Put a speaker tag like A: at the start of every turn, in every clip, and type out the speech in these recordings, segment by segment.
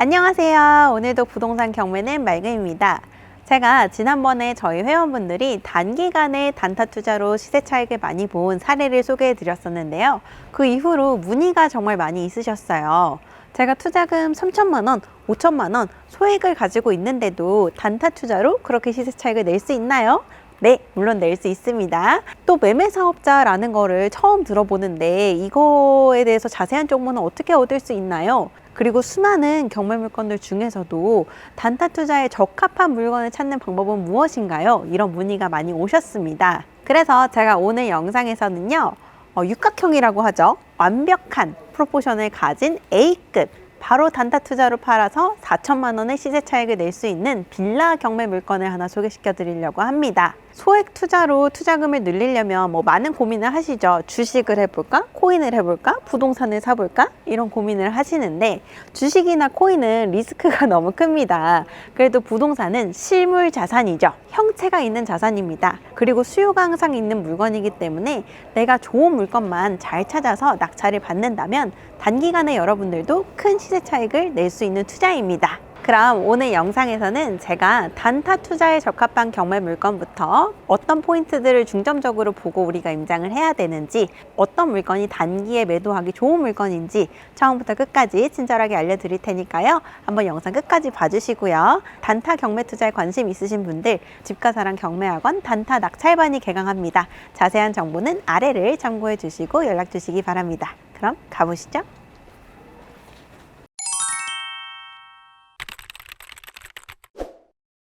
A: 안녕하세요. 오늘도 부동산 경매는 맑음입니다. 제가 지난번에 저희 회원분들이 단기간에 단타 투자로 시세 차익을 많이 본 사례를 소개해 드렸었는데요. 그 이후로 문의가 정말 많이 있으셨어요. 제가 투자금 3천만 원, 5천만 원 소액을 가지고 있는데도 단타 투자로 그렇게 시세 차익을 낼 수 있나요? 네, 물론 낼 수 있습니다. 또 매매 사업자라는 거를 처음 들어보는데 이거에 대해서 자세한 정보는 어떻게 얻을 수 있나요? 그리고 수많은 경매 물건들 중에서도 단타 투자에 적합한 물건을 찾는 방법은 무엇인가요? 이런 문의가 많이 오셨습니다. 그래서 제가 오늘 영상에서는요, 어, 육각형이라고 하죠. 완벽한 프로포션을 가진 A급 바로 단타 투자로 팔아서 4천만 원의 시세 차익을 낼 수 있는 빌라 경매 물건을 하나 소개시켜 드리려고 합니다. 소액 투자로 투자금을 늘리려면 뭐 많은 고민을 하시죠. 주식을 해볼까? 코인을 해볼까? 부동산을 사볼까? 이런 고민을 하시는데 주식이나 코인은 리스크가 너무 큽니다. 그래도 부동산은 실물 자산이죠. 형체가 있는 자산입니다. 그리고 수요가 항상 있는 물건이기 때문에 내가 좋은 물건만 잘 찾아서 낙찰을 받는다면 단기간에 여러분들도 큰 시세 차익을 낼 수 있는 투자입니다. 그럼 오늘 영상에서는 제가 단타 투자에 적합한 경매 물건부터 어떤 포인트들을 중점적으로 보고 우리가 임장을 해야 되는지 어떤 물건이 단기에 매도하기 좋은 물건인지 처음부터 끝까지 친절하게 알려드릴 테니까요. 한번 영상 끝까지 봐주시고요. 단타 경매 투자에 관심 있으신 분들 집가사랑 경매학원 단타 낙찰반이 개강합니다. 자세한 정보는 아래를 참고해 주시고 연락 주시기 바랍니다. 그럼 가보시죠.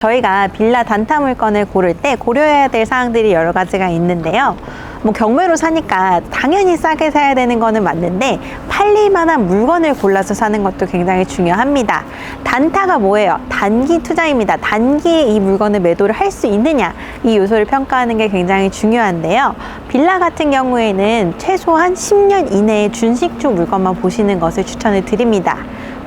A: 저희가 빌라 단타 물건을 고를 때 고려해야 될 사항들이 여러 가지가 있는데요. 뭐 경매로 사니까 당연히 싸게 사야 되는 거는 맞는데 팔릴 만한 물건을 골라서 사는 것도 굉장히 중요합니다. 단타가 뭐예요? 단기 투자입니다. 단기에 이 물건을 매도를 할 수 있느냐 이 요소를 평가하는 게 굉장히 중요한데요. 빌라 같은 경우에는 최소한 10년 이내의 준식주 물건만 보시는 것을 추천을 드립니다.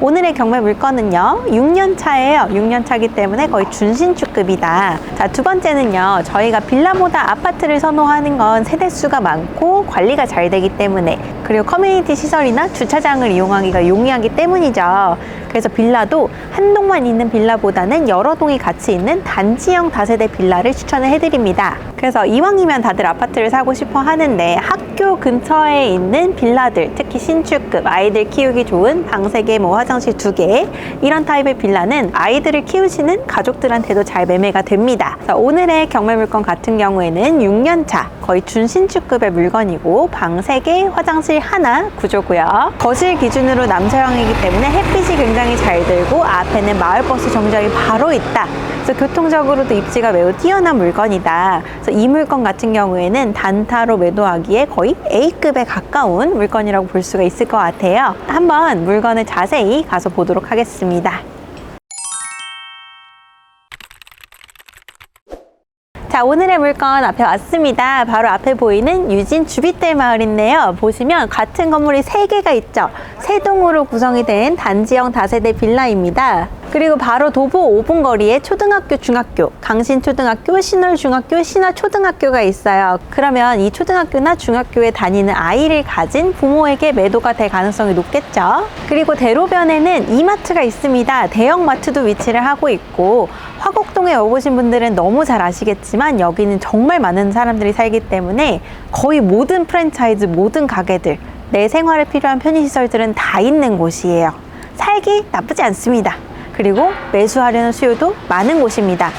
A: 오늘의 경매 물건은요, 6년 차예요. 6년 차기 때문에 거의 준신축급이다. 자, 두 번째는요, 저희가 빌라보다 아파트를 선호하는 건 세대수가 많고 관리가 잘 되기 때문에 그리고 커뮤니티 시설이나 주차장을 이용하기가 용이하기 때문이죠. 그래서 빌라도 한 동만 있는 빌라보다는 여러 동이 같이 있는 단지형 다세대 빌라를 추천을 해드립니다. 그래서 이왕이면 다들 아파트를 사고 싶어 하는데 학교 근처에 있는 빌라들, 특히 신축급, 아이들 키우기 좋은 방 3개, 뭐화 장실 2개, 이런 타입의 빌라는 아이들을 키우시는 가족들한테도 잘 매매가 됩니다. 자, 오늘의 경매 물건 같은 경우에는 6년차, 거의 준신축급의 물건이고, 방 3개, 화장실 하나 구조고요. 거실 기준으로 남서형이기 때문에 햇빛이 굉장히 잘 들고, 앞에는 마을버스 정류장이 바로 있다. 그래서 교통적으로도 입지가 매우 뛰어난 물건이다. 그래서 이 물건 같은 경우에는 단타로 매도하기에 거의 A급에 가까운 물건이라고 볼 수가 있을 것 같아요. 한번 물건을 자세히 가서 보도록 하겠습니다. 자, 오늘의 물건 앞에 왔습니다. 바로 앞에 보이는 유진 주빗대 마을인데요. 보시면 같은 건물이 세개가 있죠. 세 동으로 구성이 된 단지형 다세대 빌라입니다. 그리고 바로 도보 5분 거리에 초등학교, 중학교, 강신초등학교, 신월중학교, 신화초등학교가 있어요. 그러면 이 초등학교나 중학교에 다니는 아이를 가진 부모에게 매도가 될 가능성이 높겠죠. 그리고 대로변에는 이마트가 있습니다. 대형마트도 위치를 하고 있고 화곡동에 와보신 분들은 너무 잘 아시겠지만 여기는 정말 많은 사람들이 살기 때문에 거의 모든 프랜차이즈, 모든 가게들, 내 생활에 필요한 편의시설들은 다 있는 곳이에요. 살기 나쁘지 않습니다. 그리고 매수하려는 수요도 많은 곳입니다.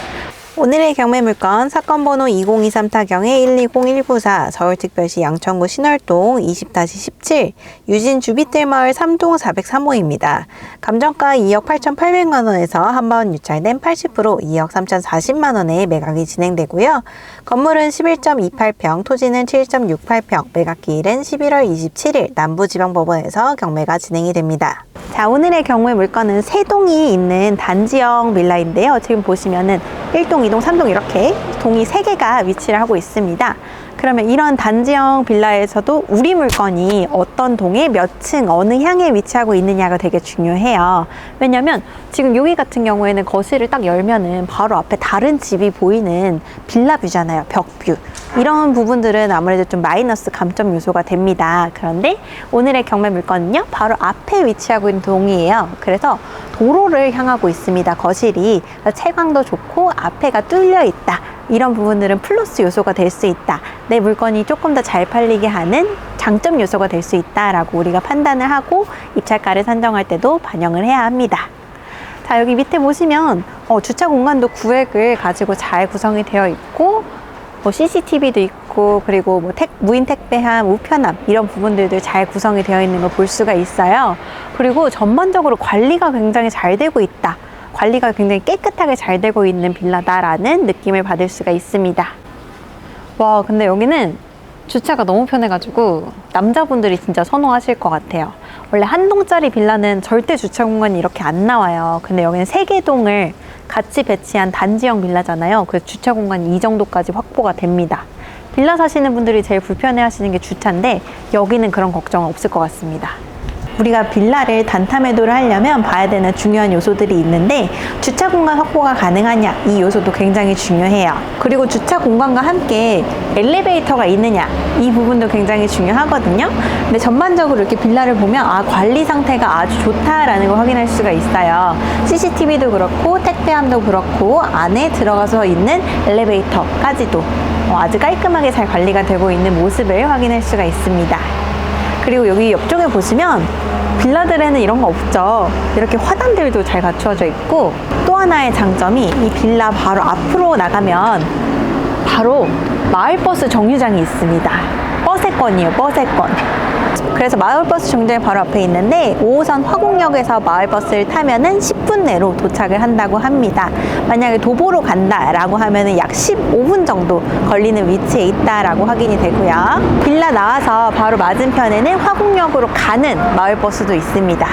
A: 오늘의 경매 물건 사건 번호 2023 타경의 120194 서울특별시 양천구 신월동 20-17 유진 주빗들마을 3동 403호입니다. 감정가 2억 8,800만 원에서 한 번 유찰된 80% 2억 3,040만 원에 매각이 진행되고요. 건물은 11.28평, 토지는 7.68평, 매각 기일은 11월 27일 남부지방법원에서 경매가 진행이 됩니다. 자, 오늘의 경매 물건은 세 동이 있는 단지형 빌라인데요. 지금 보시면은 1동, 2동, 3동 이렇게 동이 3개가 위치를 하고 있습니다. 그러면 이런 단지형 빌라에서도 우리 물건이 어떤 동에 몇 층, 어느 향에 위치하고 있느냐가 되게 중요해요. 왜냐면 지금 여기 같은 경우에는 거실을 딱 열면은 바로 앞에 다른 집이 보이는 빌라 뷰잖아요. 벽뷰. 이런 부분들은 아무래도 좀 마이너스 감점 요소가 됩니다. 그런데 오늘의 경매 물건은요, 바로 앞에 위치하고 있는 동이에요. 그래서 도로를 향하고 있습니다. 거실이 채광도 좋고 앞에가 뚫려 있다. 이런 부분들은 플러스 요소가 될 수 있다. 내 물건이 조금 더 잘 팔리게 하는 장점 요소가 될 수 있다라고 우리가 판단을 하고 입찰가를 산정할 때도 반영을 해야 합니다. 자, 여기 밑에 보시면 어, 주차 공간도 구획을 가지고 잘 구성이 되어 있고 뭐 CCTV도 있고 그리고 뭐 택, 무인 택배함, 우편함 이런 부분들도 잘 구성이 되어 있는 걸 볼 수가 있어요. 그리고 전반적으로 관리가 굉장히 잘 되고 있다. 관리가 굉장히 깨끗하게 잘 되고 있는 빌라다라는 느낌을 받을 수가 있습니다. 와, 근데 여기는 주차가 너무 편해가지고 남자분들이 진짜 선호하실 것 같아요. 원래 한 동짜리 빌라는 절대 주차 공간이 이렇게 안 나와요. 근데 여기는 세 개 동을 같이 배치한 단지형 빌라잖아요. 그래서 주차 공간이 이 정도까지 확보가 됩니다. 빌라 사시는 분들이 제일 불편해 하시는 게 주차인데 여기는 그런 걱정은 없을 것 같습니다. 우리가 빌라를 단타 매도를 하려면 봐야 되는 중요한 요소들이 있는데 주차 공간 확보가 가능하냐 이 요소도 굉장히 중요해요. 그리고 주차 공간과 함께 엘리베이터가 있느냐 이 부분도 굉장히 중요하거든요. 근데 전반적으로 이렇게 빌라를 보면 아 관리 상태가 아주 좋다라는 걸 확인할 수가 있어요. CCTV도 그렇고 택배함도 그렇고 안에 들어가서 있는 엘리베이터까지도 어, 아주 깔끔하게 잘 관리가 되고 있는 모습을 확인할 수가 있습니다. 그리고 여기 옆쪽에 보시면 빌라들에는 이런 거 없죠. 이렇게 화단들도 잘 갖추어져 있고 또 하나의 장점이 이 빌라 바로 앞으로 나가면 바로 마을버스 정류장이 있습니다. 버스권이에요, 버스권. 그래서 마을버스 정류장이 바로 앞에 있는데 5호선 화곡역에서 마을버스를 타면은 10분 내로 도착을 한다고 합니다. 만약에 도보로 간다라고 하면은 약 15분 정도 걸리는 위치에 있다라고 확인이 되고요. 빌라 나와서 바로 맞은편에는 화곡역으로 가는 마을버스도 있습니다.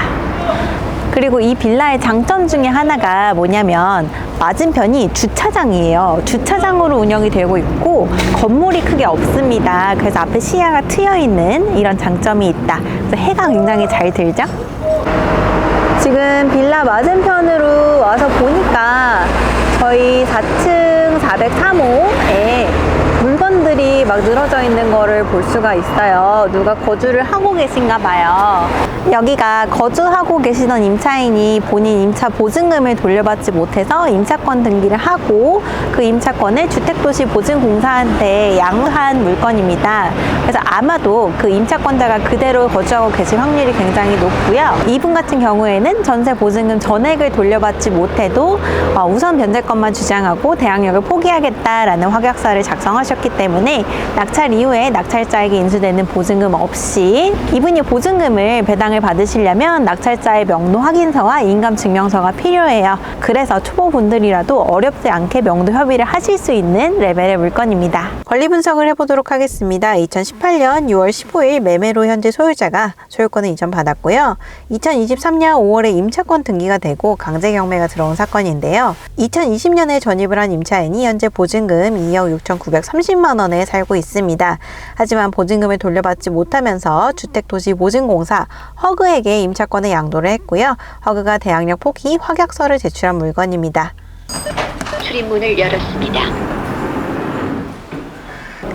A: 그리고 이 빌라의 장점 중에 하나가 뭐냐면 맞은편이 주차장이에요. 주차장으로 운영이 되고 있고 건물이 크게 없습니다. 그래서 앞에 시야가 트여 있는 이런 장점이 있다. 그래서 해가 굉장히 잘 들죠? 지금 빌라 맞은편으로 와서 보니까 저희 4층 403호에 물건들이 막 늘어져 있는 거를 볼 수가 있어요. 누가 거주를 하고 계신가 봐요. 여기가 거주하고 계시던 임차인이 본인 임차 보증금을 돌려받지 못해서 임차권 등기를 하고 그 임차권을 주택도시 보증공사한테 양도한 물건입니다. 그래서 아마도 그 임차권자가 그대로 거주하고 계실 확률이 굉장히 높고요. 이분 같은 경우에는 전세 보증금 전액을 돌려받지 못해도 어, 우선 변제권만 주장하고 대항력을 포기하겠다라는 확약서를 작성하셨기 때문에 낙찰 이후에 낙찰자에게 인수되는 보증금 없이 이분이 보증금을 배당을 받으시려면 낙찰자의 명도 확인서와 인감 증명서가 필요해요. 그래서 초보분들이라도 어렵지 않게 명도 협의를 하실 수 있는 레벨의 물건입니다. 권리 분석을 해보도록 하겠습니다. 2018년 6월 15일 매매로 현재 소유자가 소유권을 이전받았고요. 2023년 5월에 임차권 등기가 되고 강제 경매가 들어온 사건인데요. 2020년에 전입을 한 임차인이 현재 보증금 2억 6,930만 원에 살고 있습니다. 하지만 보증금을 돌려받지 못하면서 주택도시보증공사 허그에게 임차권을 양도를 했고요. 허그가 대항력 포기 확약서를 제출한 물건입니다.
B: 출입문을 열었습니다.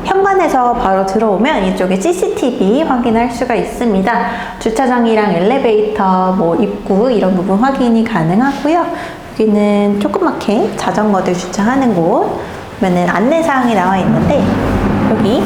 A: 현관에서 바로 들어오면 이쪽에 CCTV 확인할 수가 있습니다. 주차장이랑 엘리베이터, 뭐 입구 이런 부분 확인이 가능하고요. 여기는 조그맣게 자전거들 주차하는 곳, 그러면은 안내사항이 나와 있는데 여기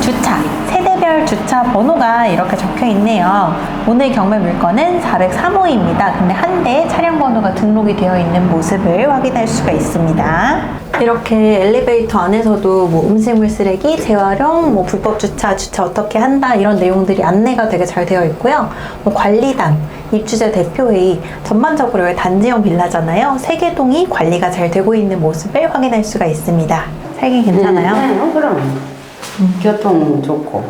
A: 주차, 세대별 주차 번호가 이렇게 적혀 있네요. 오늘 경매 물건은 403호입니다. 근데 한대 차량 번호가 등록이 되어 있는 모습을 확인할 수가 있습니다. 이렇게 엘리베이터 안에서도 뭐 음식물 쓰레기, 재활용, 뭐 불법 주차, 주차 어떻게 한다 이런 내용들이 안내가 되게 잘 되어 있고요. 뭐 관리단, 입주자 대표회의 전반적으로 단지형 빌라잖아요. 세 개 동이 관리가 잘 되고 있는 모습을 확인할 수가 있습니다. 살기 괜찮아요?
C: 네, 네, 그럼 교통 좋고.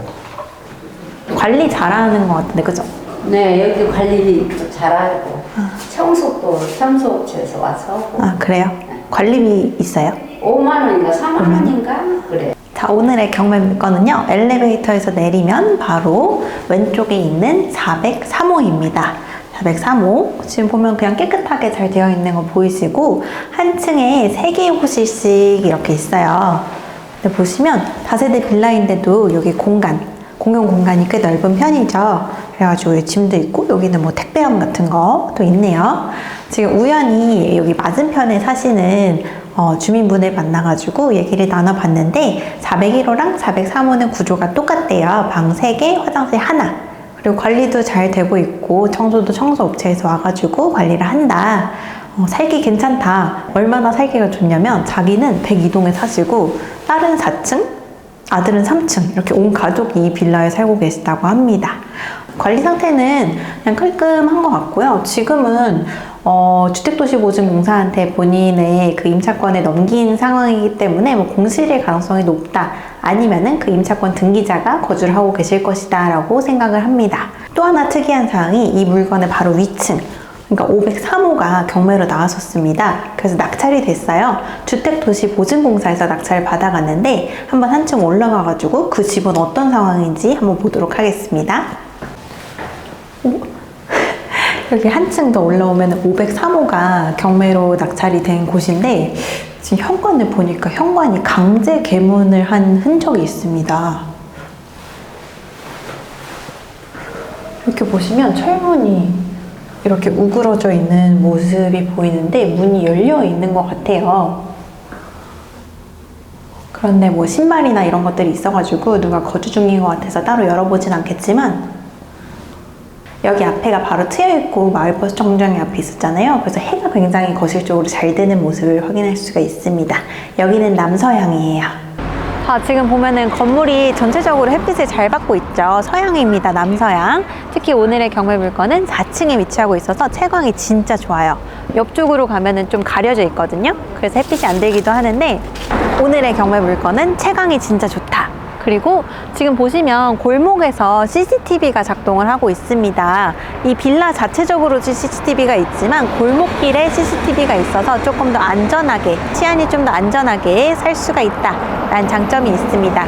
A: 관리 잘하는 것 같은데 그죠?
C: 네, 여기 관리도 잘하고 청소도 청소업체에서 와서 하고.
A: 아 그래요? 관리비 있어요?
C: 5만 원인가 4만 원인가 그래.
A: 자, 오늘의 경매 물건은요. 엘리베이터에서 내리면 바로 왼쪽에 있는 403호입니다. 403호. 지금 보면 그냥 깨끗하게 잘 되어 있는 거 보이시고, 한 층에 3개의 호실씩 이렇게 있어요. 보시면 다세대 빌라인데도 여기 공간, 공용 공간이 꽤 넓은 편이죠. 그래가지고 짐도 있고, 여기는 뭐 택배함 같은 거도 있네요. 지금 우연히 여기 맞은편에 사시는 어, 주민분을 만나가지고 얘기를 나눠봤는데 401호랑 403호는 구조가 똑같대요. 방 3개, 화장실 하나. 그리고 관리도 잘 되고 있고 청소도 청소 업체에서 와가지고 관리를 한다. 어, 살기 괜찮다. 얼마나 살기가 좋냐면 자기는 102동에 사시고 딸은 4층, 아들은 3층 이렇게 온 가족이 이 빌라에 살고 계시다고 합니다. 관리 상태는 그냥 깔끔한 것 같고요. 지금은 어, 주택도시보증공사한테 본인의 그 임차권을 넘긴 상황이기 때문에 뭐 공실일 가능성이 높다. 아니면은 그 임차권 등기자가 거주를 하고 계실 것이다 라고 생각을 합니다. 또 하나 특이한 사항이 이 물건의 바로 위층. 그러니까 503호가 경매로 나왔었습니다. 그래서 낙찰이 됐어요. 주택도시보증공사에서 낙찰을 받아갔는데 한번 한층 올라가가지고 그 집은 어떤 상황인지 한번 보도록 하겠습니다. 오, 여기 한층 더 올라오면 503호가 경매로 낙찰이 된 곳인데 지금 현관을 보니까 현관이 강제 개문을 한 흔적이 있습니다. 이렇게 보시면 철문이 이렇게 우그러져 있는 모습이 보이는데 문이 열려 있는 것 같아요. 그런데 뭐 신발이나 이런 것들이 있어가지고 누가 거주 중인 것 같아서 따로 열어보진 않겠지만 여기 앞에가 바로 트여있고 마을버스 정류장이 앞에 있었잖아요. 그래서 해가 굉장히 거실 쪽으로 잘 드는 모습을 확인할 수가 있습니다. 여기는 남서향이에요. 자, 지금 보면은 건물이 전체적으로 햇빛을 잘 받고 있죠. 서양입니다. 남서양. 특히 오늘의 경매 물건은 4층에 위치하고 있어서 채광이 진짜 좋아요. 옆쪽으로 가면은 좀 가려져 있거든요. 그래서 햇빛이 안 들기도 하는데 오늘의 경매 물건은 채광이 진짜 좋다. 그리고 지금 보시면 골목에서 CCTV가 작동을 하고 있습니다. 이 빌라 자체적으로 CCTV가 있지만 골목길에 CCTV가 있어서 조금 더 안전하게, 치안이 좀 더 안전하게 살 수가 있다라는 장점이 있습니다.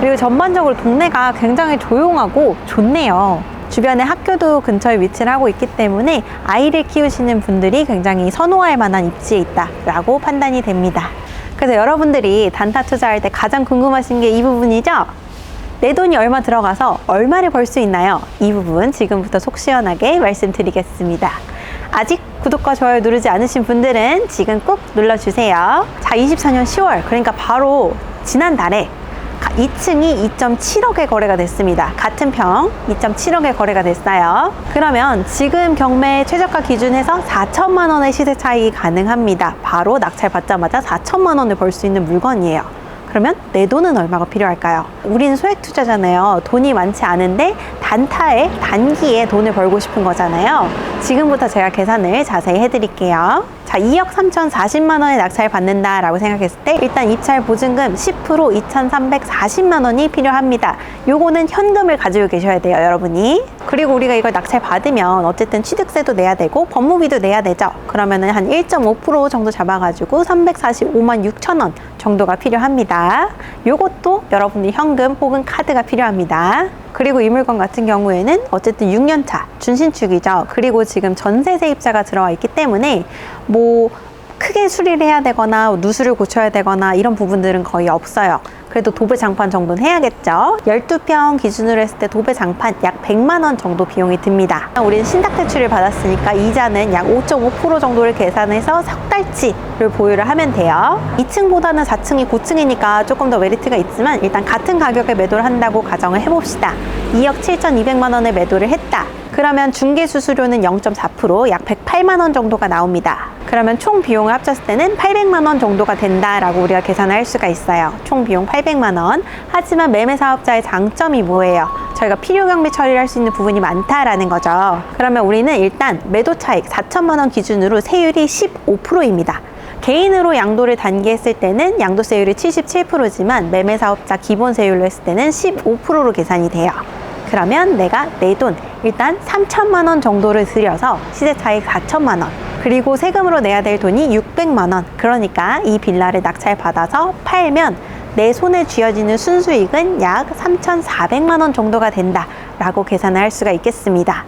A: 그리고 전반적으로 동네가 굉장히 조용하고 좋네요. 주변에 학교도 근처에 위치를 하고 있기 때문에 아이를 키우시는 분들이 굉장히 선호할 만한 입지에 있다라고 판단이 됩니다. 그래서 여러분들이 단타 투자할 때 가장 궁금하신 게 이 부분이죠? 내 돈이 얼마 들어가서 얼마를 벌 수 있나요? 이 부분 지금부터 속 시원하게 말씀드리겠습니다. 아직 구독과 좋아요 누르지 않으신 분들은 지금 꼭 눌러주세요. 자, 24년 10월, 그러니까 바로 지난달에 2층이 2.7억에 거래가 됐습니다. 같은 평 2.7억에 거래가 됐어요. 그러면 지금 경매 최저가 기준에서 4천만 원의 시세 차익이 가능합니다. 바로 낙찰 받자마자 4천만 원을 벌 수 있는 물건이에요. 그러면 내 돈은 얼마가 필요할까요? 우리는 소액 투자잖아요. 돈이 많지 않은데 단타에 단기에 돈을 벌고 싶은 거잖아요. 지금부터 제가 계산을 자세히 해드릴게요. 자, 2억 3,040만 원의 낙찰 받는다라고 생각했을 때 일단 입찰 보증금 10% 2,340만 원이 필요합니다. 요거는 현금을 가지고 계셔야 돼요, 여러분이. 그리고 우리가 이걸 낙찰 받으면 어쨌든 취득세도 내야 되고 법무비도 내야 되죠. 그러면은 한 1.5% 정도 잡아가지고 345만 6천 원 정도가 필요합니다. 요것도 여러분이 현금 혹은 카드가 필요합니다. 그리고 이 물건 같은 경우에는 어쨌든 6년차 준신축이죠. 그리고 지금 전세 세입자가 들어와 있기 때문에 뭐 크게 수리를 해야 되거나 누수를 고쳐야 되거나 이런 부분들은 거의 없어요. 그래도 도배 장판 정도는 해야겠죠. 12평 기준으로 했을 때 도배 장판 약 100만 원 정도 비용이 듭니다. 우리는 신탁 대출을 받았으니까 이자는 약 5.5% 정도를 계산해서 석 달치를 보유를 하면 돼요. 2층보다는 4층이 고층이니까 조금 더 메리트가 있지만 일단 같은 가격에 매도를 한다고 가정을 해봅시다. 2억 7,200만 원에 매도를 했다. 그러면 중개 수수료는 0.4%약 108만 원 정도가 나옵니다. 그러면 총 비용을 합쳤을 때는 800만 원 정도가 된다라고 우리가 계산을 할 수가 있어요. 총 비용 800만 원. 하지만 매매 사업자의 장점이 뭐예요? 저희가 필요 경비 처리를 할 수 있는 부분이 많다라는 거죠. 그러면 우리는 일단 매도 차익 4천만 원 기준으로 세율이 15%입니다. 개인으로 양도를 단기했을 때는 양도세율이 77%지만 매매 사업자 기본 세율로 했을 때는 15%로 계산이 돼요. 그러면 내가 내 돈 일단 3천만 원 정도를 들여서 시세 차익 4천만 원 그리고 세금으로 내야 될 돈이 600만 원 그러니까 이 빌라를 낙찰 받아서 팔면 내 손에 쥐어지는 순수익은 약 3,400만 원 정도가 된다라고 계산을 할 수가 있겠습니다.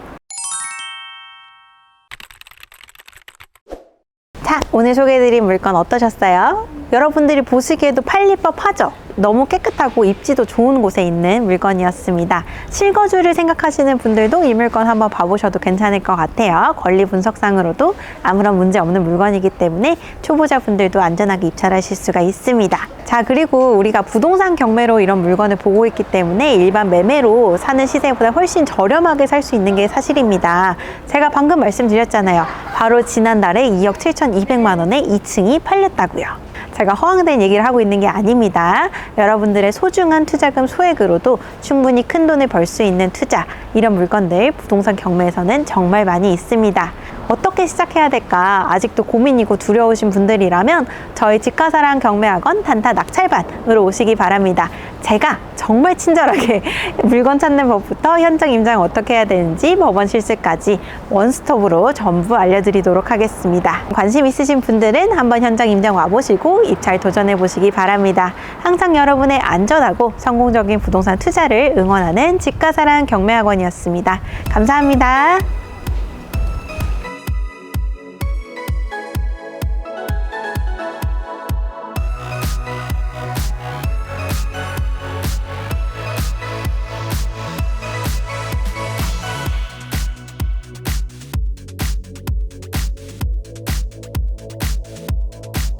A: 자, 오늘 소개해드린 물건 어떠셨어요? 여러분들이 보시기에도 팔릴 법하죠? 너무 깨끗하고 입지도 좋은 곳에 있는 물건이었습니다. 실거주를 생각하시는 분들도 이 물건 한번 봐보셔도 괜찮을 것 같아요. 권리 분석상으로도 아무런 문제 없는 물건이기 때문에 초보자분들도 안전하게 입찰하실 수가 있습니다. 자, 그리고 우리가 부동산 경매로 이런 물건을 보고 있기 때문에 일반 매매로 사는 시세보다 훨씬 저렴하게 살 수 있는 게 사실입니다. 제가 방금 말씀드렸잖아요. 바로 지난달에 2억 7,200만 원에 2층이 팔렸다고요. 제가 허황된 얘기를 하고 있는 게 아닙니다. 여러분들의 소중한 투자금 소액으로도 충분히 큰 돈을 벌 수 있는 투자, 이런 물건들 부동산 경매에서는 정말 많이 있습니다. 어떻게 시작해야 될까 아직도 고민이고 두려우신 분들이라면 저희 집가사랑 경매학원 단타 낙찰반으로 오시기 바랍니다. 제가 정말 친절하게 물건 찾는 법부터 현장 임장 어떻게 해야 되는지 법원 실습까지 원스톱으로 전부 알려드리도록 하겠습니다. 관심 있으신 분들은 한번 현장 임장 와보시고 입찰 도전해 보시기 바랍니다. 항상 여러분의 안전하고 성공적인 부동산 투자를 응원하는 집가사랑 경매학원이었습니다. 감사합니다.